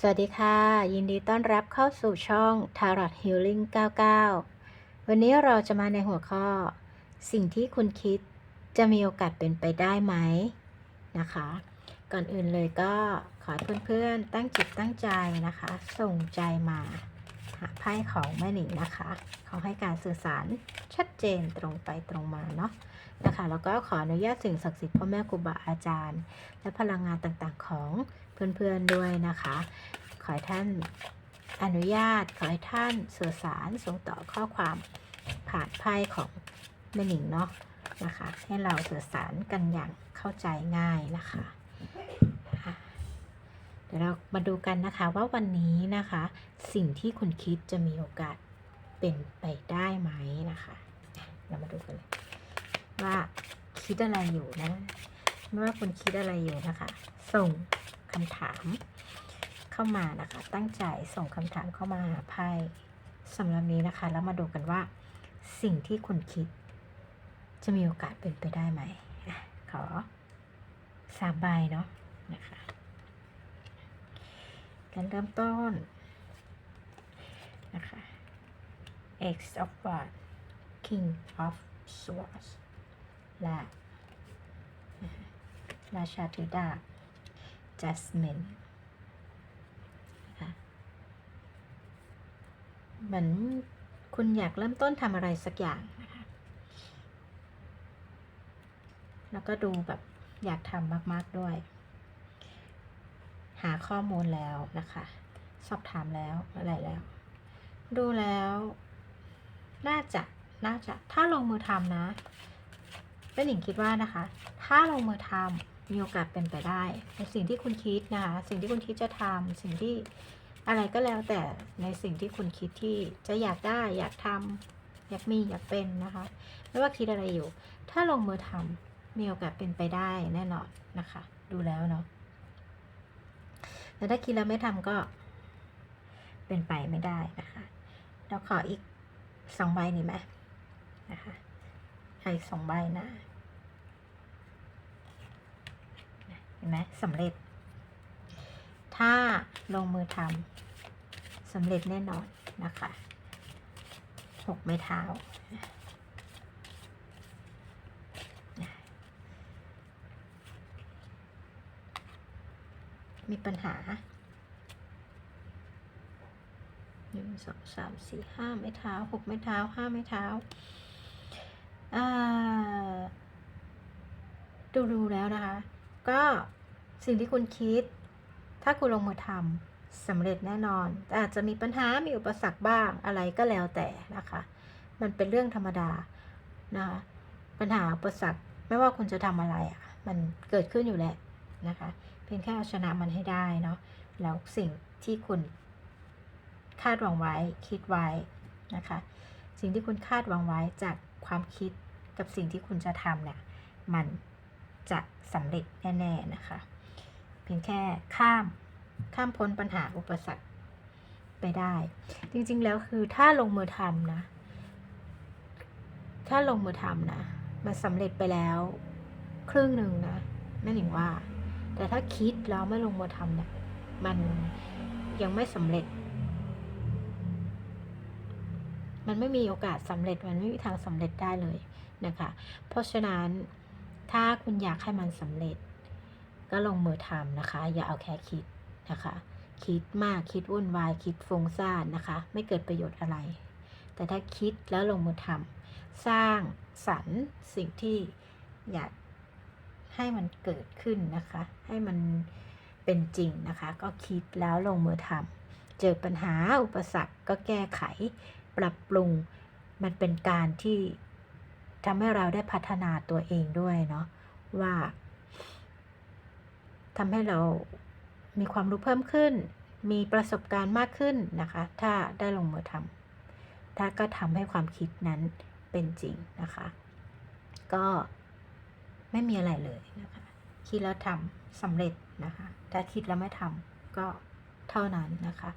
สวัสดีค่ะ ยินดีต้อนรับเข้าสู่ช่อง Tarot Healing 99 วันนี้เราจะมาในหัวข้อ สิ่งที่คุณคิดจะมีโอกาสเป็นไปได้ไหมนะคะ ก่อนอื่นเลยก็ขอให้เพื่อนๆ ตั้งจิตตั้งใจนะคะ ส่งใจมาหาไพ่ของแม่หนิงนะคะเขาให้การสื่อสารชัดเจนตรงไปตรงมาเนาะนะคะแล้วก็ขออนุญาตสิ่งศักดิ์สิทธิ์พ่อแม่ครูบาอาจารย์ และพลังงานต่างๆของ เพื่อนๆด้วยนะคะ ขอให้ท่านอนุญาต ขอให้ท่านสื่อสารส่งต่อข้อความผ่านไพ่ของแม่หนิงเนาะนะคะ ให้เราสื่อสารกันอย่างเข้าใจง่ายนะคะเดี๋ยวเรามาดูกันนะคะว่าวันนี้นะคะ สิ่งที่คุณคิดจะมีโอกาสเป็นไปได้ไหมนะคะอะเรามาดูกันเลยว่าคิดอะไรอยู่นะ ไม่ว่าคุณคิดอะไรอยู่นะคะ ส่ง คำถามเข้ามานะคะ ตั้งใจส่งคำถามเข้ามาหาไพ่สำหรับนี้นะคะ แล้วมาดูกันว่า สิ่งที่คุณคิด จะมีโอกาสเป็นไปได้ไหมขอสามใบเนาะนะคะกันเริ่มต้นนะคะ X of Wands King of Swords และราชาธิดา Jasmine นะคะเหมือนคุณอยากเริ่มต้นทำอะไรสักอย่างนะคะ แล้วก็ดูแบบอยากทำมาก ๆ ด้วย หาข้อมูลแล้วนะคะ สอบถามแล้วอะไรแล้ว ดูแล้ว น่าจะ น่าจะ ถ้าลงมือทำนะเป็นหญิงคิดว่านะคะ ถ้าลงมือทำ มีโอกาสเป็นไปได้ในสิ่งที่คุณคิดนะคะสิ่งที่คุณคิดจะทำสิ่งที่อะไรก็แล้วแต่ในสิ่งที่คุณคิดที่จะอยากได้อยากทำอยากมีอยากเป็นนะคะ ไม่ว่าคิดอะไรอยู่ ถ้าลงมือทำมีโอกาสเป็นไปได้แน่นอนนะคะ ดูแล้วเนาะแต่ถ้าคิดแล้วไม่ทำก็เป็นไปไม่ได้นะคะเราขออีกสองใบนี่ไหมนะคะให้อีกสองใบนะ เห็นไหมสำเร็จ ถ้าลงมือทำสำเร็จแน่นอนนะคะหกไม้เท้า มีปัญหาหนึ่งสองสามสี่ห้าไม้เท้าหกไม้เท้าห้าไม้เท้าดูดูแล้วนะคะ ก็ สิ่งที่คุณคิด ถ้าคุณลงมือทำสำเร็จแน่นอน แต่อาจจะมีปัญหา มีอุปสรรคบ้าง อะไรก็แล้วแต่นะคะ มันเป็นเรื่องธรรมดานะคะ ปัญหาอุปสรรค ไม่ว่าคุณจะทำอะไรอะ มันเกิดขึ้นอยู่แหละนะคะ เพียงแค่เอาชนะมันให้ได้เนาะ แล้วสิ่งที่คุณคาดหวังไว้ คิดไว้นะคะ สิ่งที่คุณคาดหวังไว้จากความคิดกับสิ่งที่คุณจะทำเนี่ย มันจะสำเร็จแน่ ๆ นะคะ เพียงแค่ข้ามข้ามพ้นปัญหาอุปสรรคไปได้ จริงๆแล้วคือถ้าลงมือทำนะ ถ้าลงมือทำนะมันสำเร็จไปแล้ว ครึ่งหนึ่งนะแม่หนิงว่า แต่ถ้าคิดแล้วไม่ลงมือทำเนี่ยมันยังไม่สำเร็จ มันไม่มีโอกาสสำเร็จมันไม่มีทางสำเร็จได้เลยนะคะ เพราะฉะนั้นถ้าคุณอยากให้มันสำเร็จ ก็ลงมือทำนะคะ อย่าเอาแค่คิดนะคะ คิดมากคิดวุ่นวายคิดฟุ้งซ่านนะคะ ไม่เกิดประโยชน์อะไร แต่ถ้าคิดแล้วลงมือทำสร้างสรรค์สิ่งที่อยากให้มันเกิดขึ้นนะคะ ให้มันเป็นจริงนะคะ ก็คิดแล้วลงมือทำเจอปัญหาอุปสรรคก็แก้ไข ปรับปรุงมันเป็นการที่ทำให้เราได้พัฒนาตัวเองด้วยเนาะว่า ทำให้เรามีความรู้เพิ่มขึ้น มีประสบการณ์มากขึ้นนะคะ ถ้าได้ลงมือทำถ้าก็ทำให้ความคิดนั้นเป็นจริงนะคะ ก็ไม่มีอะไรเลยนะคะ คิดแล้วทำสำเร็จนะคะ ถ้าคิดแล้วไม่ทำก็เท่านั้นนะคะ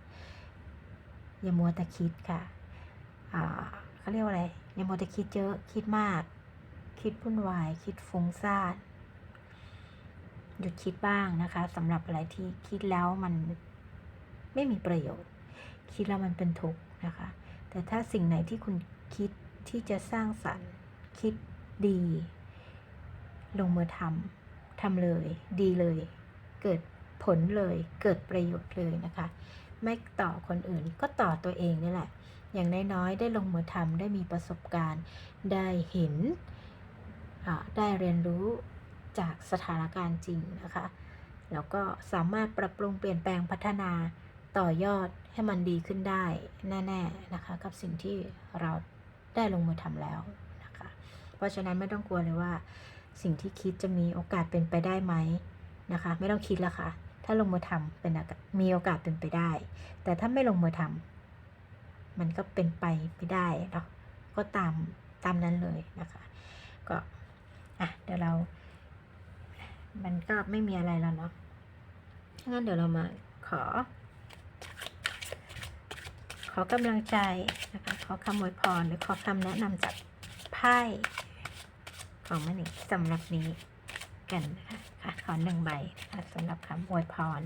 อย่ามัวแต่คิดค่ะอ่าเขาเรียกว่าอะไร อย่ามัวแต่คิดเยอะ คิดมาก คิดวุ่นวาย คิดฟุ้งซ่าน หยุดคิดบ้างนะคะสำหรับอะไรที่คิดแล้วมันไม่มีประโยชน์ คิดแล้วมันเป็นทุกข์นะคะ แต่ถ้าสิ่งไหนที่คุณคิดที่จะสร้างสรรค์คิดดี ลงมือทำทำเลย ดีเลย เกิดผลเลยเกิดประโยชน์เลยนะคะ ไม่ต่อคนอื่นก็ต่อตัวเองนี่แหละ อย่างน้อยๆได้ลงมือทำได้มีประสบการณ์ ได้เห็นได้เรียนรู้ จากสถานการณ์จริงนะคะ แล้วก็สามารถปรับปรุงเปลี่ยนแปลงพัฒนาต่อยอดให้มันดีขึ้นได้แน่ๆนะคะ กับสิ่งที่เราได้ลงมือทำแล้วนะคะ เพราะฉะนั้นไม่ต้องกลัวเลยว่า สิ่งที่คิดจะมีโอกาสเป็นไปได้ไหมนะคะ ไม่ต้องคิดละค่ะถ้าลงมือทำเป็นมีโอกาสเป็นไปได้ แต่ถ้าไม่ลงมือทำมันก็เป็นไปไม่ได้เนาะก็ตามตามนั้นเลยนะคะ ก็อะเดี๋ยวเรา มันก็ไม่มีอะไรแล้วเนาะ งั้นเดี๋ยวเรามาขอ ขอกำลังใจนะคะ ขอคำอวยพรหรือขอคำแนะนำจากไพ่ของมันนี่สำหรับนี้กันนะคะค่ะขอหนึ่งใบนะคะสำหรับคำอวยพร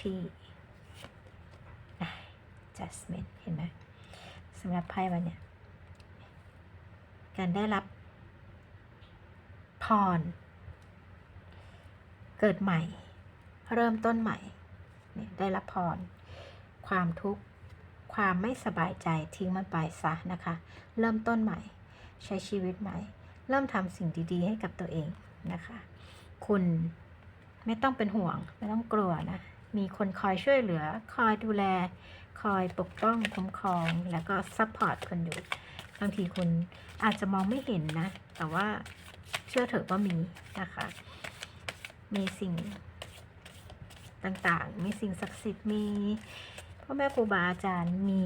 ที่ Jasmine เห็นไหมสำหรับไพ่วันเนี้ยการได้รับพร เกิดใหม่ เริ่มต้นใหม่ ได้รับพร ความทุกข์ ความไม่สบายใจทิ้งมันไปซะนะคะ เริ่มต้นใหม่ ใช้ชีวิตใหม่ เริ่มทำสิ่งดีๆ ให้กับตัวเองนะคะ คุณไม่ต้องเป็นห่วง ไม่ต้องกลัวนะ มีคนคอยช่วยเหลือ คอยดูแล คอยปกป้องคุ้มครอง แล้วก็ซัพพอร์ตคุณอยู่ บางทีคุณอาจจะมองไม่เห็นนะ แต่ว่าเชื่อเถอะว่ามีนะคะ มีสิ่งต่างๆ มีสิ่งศักดิ์สิทธิ์ มีพ่อแม่ครูบาอาจารย์ มี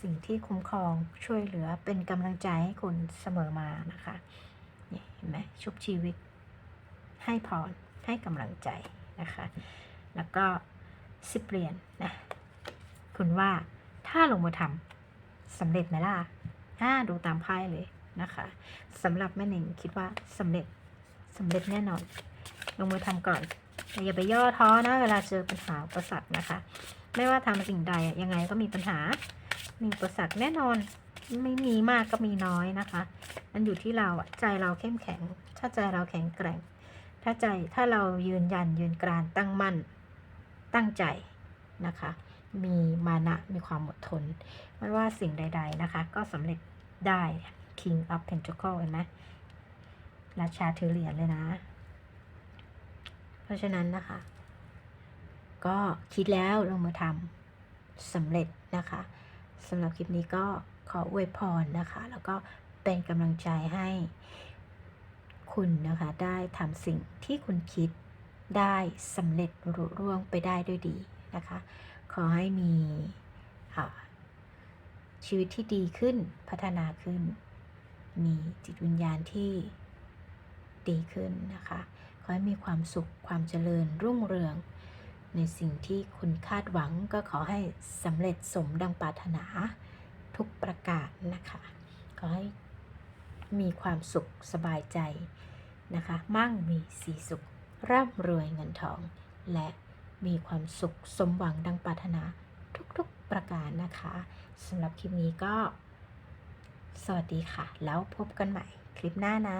สิ่งที่คุ้มครองช่วยเหลือเป็นกำลังใจให้คุณเสมอมานะคะเนี่เห็นไหมชุบชีวิต ให้พรให้กำลังใจนะคะ แล้วก็สิบเหรียญนะคุณว่าถ้าลงมือทำสำเร็จไหมล่ะถ้าดูตามไพ่เลยนะคะสำหรับแม่หนิงคิดว่าสำเร็จสำเร็จแน่นอน ลงมือทำก่อนแต่อย่าไปย่อท้อนะเวลาเจอปัญหาอุปสรรคนะคะ ไม่ว่าทำสิ่งใดยังไงก็มีปัญหา มีอุปสรรคแน่นอน ไม่มีมากก็มีน้อยนะคะ มันอยู่ที่เราใจเราเข้มแข็ง ถ้าใจเราแข็งแกร่ง ถ้าใจถ้าเรายืนยันยืนกรานตั้งมั่นตั้งใจนะคะ มีมานะมีความอดทนไม่ว่าสิ่งใด ๆนะคะ ก็สำเร็จได้ King of Pentacle เห็นไหมราชาถือเหรียญเลยนะ ราะฉะนั้นนะคะ ก็คิดแล้วลงมือทำสำเร็จนะคะสำหรับคลิปนี้ก็ขออวยพรนะคะ แล้วก็เป็นกำลังใจให้คุณนะคะ ได้ทำสิ่งที่คุณคิดได้สำเร็จรุ่ร่วงไปได้ด้วยดีนะคะ ขอให้มีชีวิตที่ดีขึ้นพัฒนาขึ้น มีจิตวิญญาณที่ดีขึ้นนะคะ ขอให้มีความสุขความเจริญรุ่งเรือง ในสิ่งที่คุณคาดหวังก็ขอให้สำเร็จสมดังปรารถนาทุกประการนะคะ ขอให้มีความสุขสบายใจนะคะ มั่งมีสีสุข ร่ำรวยเงินทอง และมีความสุขสมหวังดังปรารถนาทุกๆประการนะคะสำหรับคลิปนี้ก็ สวัสดีค่ะ แล้วพบกันใหม่คลิปหน้านะ